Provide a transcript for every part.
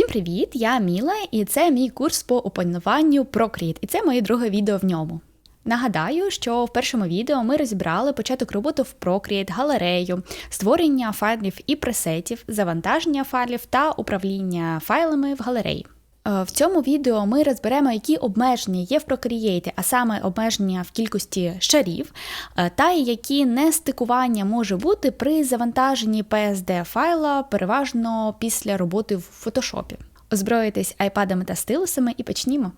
Всім привіт! Я Міла, і це мій курс по опануванню Procreate, і це моє друге відео в ньому. Нагадаю, що в першому відео ми розібрали початок роботи в Procreate, галерею, створення файлів і пресетів, завантаження файлів та управління файлами в галереї. Е, В цьому відео ми розберемо, які обмеження є в Procreate, а саме обмеження в кількості шарів, е, та які нестикування може бути при завантаженні PSD файла, переважно після роботи в фотошопі. Озброїтесь айпадами та стилусами і почнімо.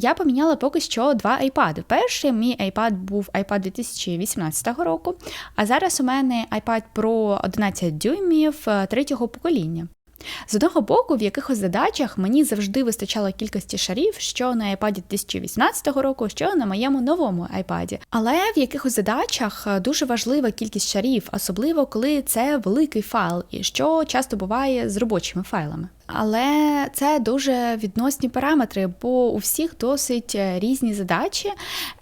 Я поміняла поки що два iPad. Перший мій iPad був iPad 2018 року, а зараз у мене iPad Pro 11 дюймів е, третього покоління. З одного боку, в якихось задачах мені завжди вистачало кількості шарів, що на iPad 2018 року, що на моєму новому iPad. Але в якихось задачах е, дуже важлива кількість шарів, особливо коли це великий файл, і що часто буває з робочими файлами. Але це дуже відносні параметри, бо у всіх досить е, різні задачі,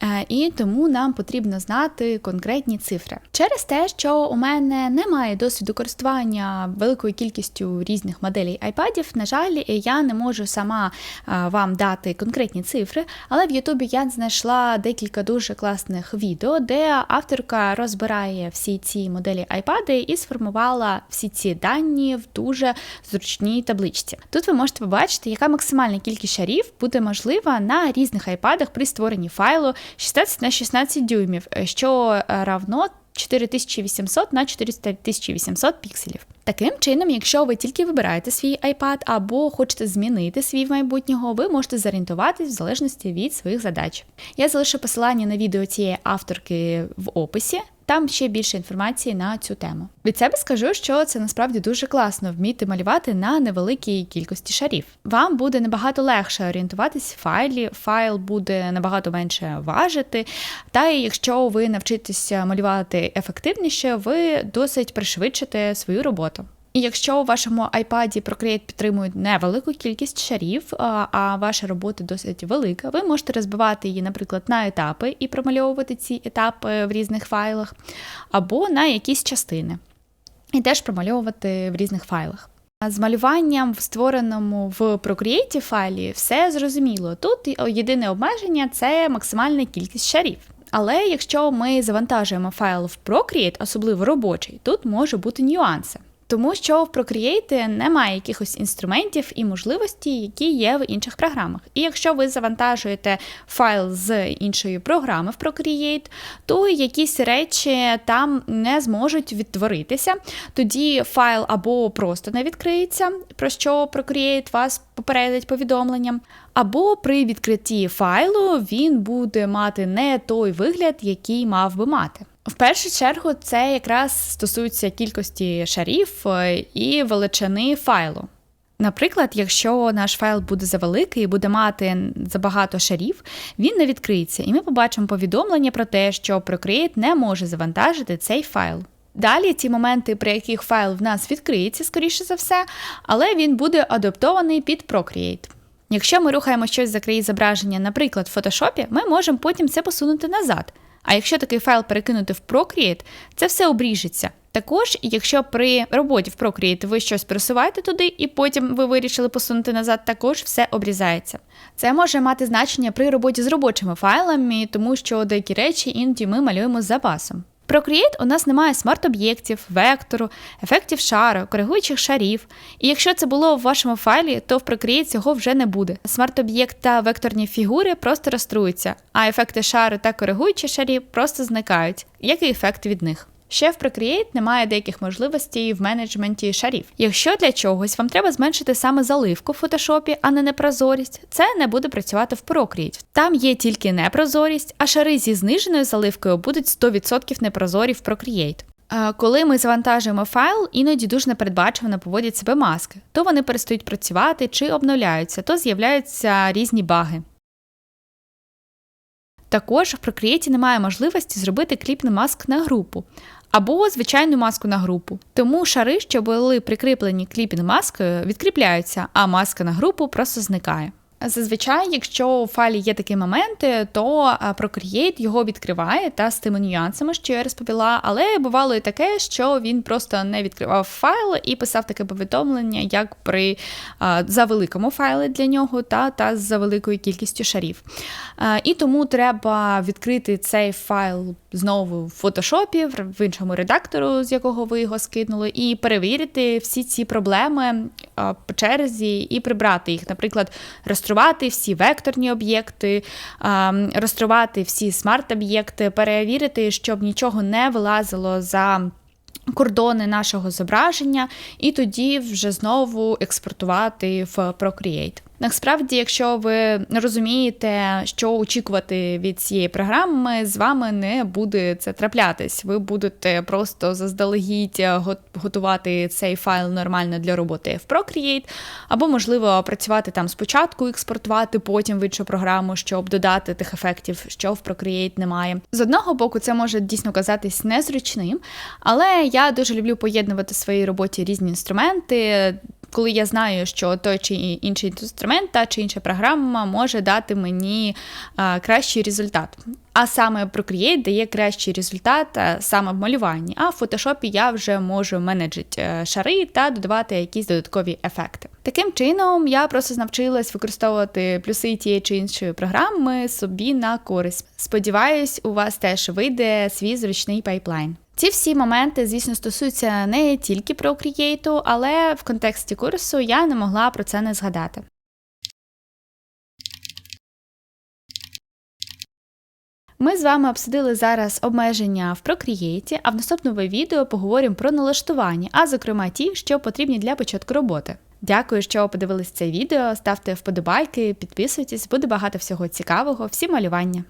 е, і тому нам потрібно знати конкретні цифри. Через те, що у мене немає досвіду користування великою кількістю різних моделей айпадів, на жаль, я не можу сама е, вам дати конкретні цифри, але в Ютубі я знайшла декілька дуже класних відео, де авторка розбирає всі ці моделі айпади і сформувала всі ці дані в дуже зручній табличці. Тут ви можете побачити, яка максимальна кількість шарів буде можлива на різних айпадах при створенні файлу 16 на 16 дюймів, що равно 4800 на 4800 пікселів. Таким чином, якщо ви тільки вибираєте свій iPad або хочете змінити свій в майбутнього, ви можете зорієнтуватись в залежності від своїх задач. Я залишу посилання на відео цієї авторки в описі. Там ще більше інформації на цю тему. Від себе скажу, що це насправді дуже класно вміти малювати на невеликій кількості шарів. Вам буде набагато легше орієнтуватись в файлі, файл буде набагато менше важити. Та і якщо ви навчитеся малювати ефективніше, ви досить пришвидшите свою роботу. І якщо у вашому iPad Procreate підтримують невелику кількість шарів, а ваша робота досить велика, ви можете розбивати її, наприклад, на етапи і промальовувати ці етапи в різних файлах, або на якісь частини, і теж промальовувати в різних файлах. З малюванням в створеному в Procreate файлі все зрозуміло. Тут єдине обмеження це максимальна кількість шарів. Але якщо ми завантажуємо файл в Procreate, особливо робочий, тут може бути нюанси. Тому що в Procreate немає якихось інструментів і можливостей, які є в інших програмах. І якщо ви завантажуєте файл з іншої програми в Procreate, то якісь речі там не зможуть відтворитися. Тоді файл або просто не відкриється, про що Procreate вас попередить повідомленням, або при відкритті файлу він буде мати не той вигляд, який мав би мати. В першу чергу це якраз стосується кількості шарів е, і величини файлу. Наприклад, якщо наш файл буде завеликий і буде мати забагато шарів, він не відкриється, і ми побачимо повідомлення про те, що Procreate не може завантажити цей файл. Далі ті моменти, при яких файл в нас відкриється, скоріше за все, але він буде адаптований під Procreate. Якщо ми рухаємо щось за краї зображення, наприклад, в фотошопі, ми можемо потім це посунути назад. А якщо такий файл перекинути в Procreate, це все обріжеться. Також, якщо при роботі в Procreate ви щось просуваєте туди, і потім ви вирішили посунути назад, також все обрізається. Це може мати значення при роботі з робочими файлами, тому що деякі речі іноді ми малюємо з запасом. Procreate у нас немає смарт-об'єктів, вектору, ефектів шару, коригуючих шарів. І якщо це було в вашому файлі, то в Procreate цього вже не буде. Смарт-об'єкт та векторні фігури просто раструються, а ефекти шару та коригуючі шарі просто зникають, як і ефект від них. Ще в Procreate немає деяких можливостей в менеджменті шарів. Якщо для чогось вам треба зменшити саме заливку в фотошопі, а не непрозорість, це не буде працювати в Procreate. Там є тільки непрозорість, а шари зі зниженою заливкою будуть 100% непрозорі в Procreate. Коли ми завантажуємо файл, іноді дуже непередбачувано поводять себе маски, то вони перестають працювати чи обновляються, то з'являються різні баги. Також в Procreate немає можливості зробити кліпний маск на групу або звичайну маску на групу. Тому шари, що були прикріплені кліпінг маскою, відкріпляються, а маска на групу просто зникає. Зазвичай, якщо у файлі є такі моменти, то а, Procreate його відкриває та з тими нюансами, що я розповіла. Але бувало і таке, що він просто не відкривав файл і писав таке повідомлення, як при а, за великому файлі для нього, та та за великою кількістю шарів. А, і тому треба відкрити цей файл знову в фотошопі, в іншому редактору, з якого ви його скинули, і перевірити всі ці проблеми по черзі і прибрати їх, наприклад, розтрувати всі векторні об'єкти, розтрувати всі смарт-об'єкти, перевірити, щоб нічого не вилазило за. Кордони нашого зображення, і тоді вже знову експортувати в Procreate. Насправді, якщо ви розумієте, що очікувати від цієї програми, з вами не буде це траплятись. Ви будете просто заздалегідь готувати цей файл нормально для роботи в Procreate, або, можливо, працювати там спочатку, експортувати, потім в іншу програму, щоб додати тих ефектів, що в Procreate немає. З одного боку, це може дійсно казатись незручним, але я дуже люблю поєднувати в своїй роботі різні інструменти коли я знаю, що той чи інший інструмент, та чи інша програма може дати мені а, кращий результат. А саме Procreate дає кращий результат саме в малюванні. А в фотошопі я вже можу менеджити е, шари та додавати якісь додаткові ефекти. Таким чином, я просто навчилась використовувати плюси тієї чи іншої програми собі на користь. Сподіваюсь, у вас теж вийде свій зручний пайплайн. Ці всі моменти, звісно, стосуються не тільки про Create, але в контексті курсу я не могла про це не згадати. Ми з вами обсудили зараз обмеження в Procreate, а в наступному відео поговоримо про налаштування, а зокрема ті, що потрібні для початку роботи. Дякую, що подивились це відео. Ставте вподобайки, підписуйтесь, буде багато всього цікавого. Всі малювання!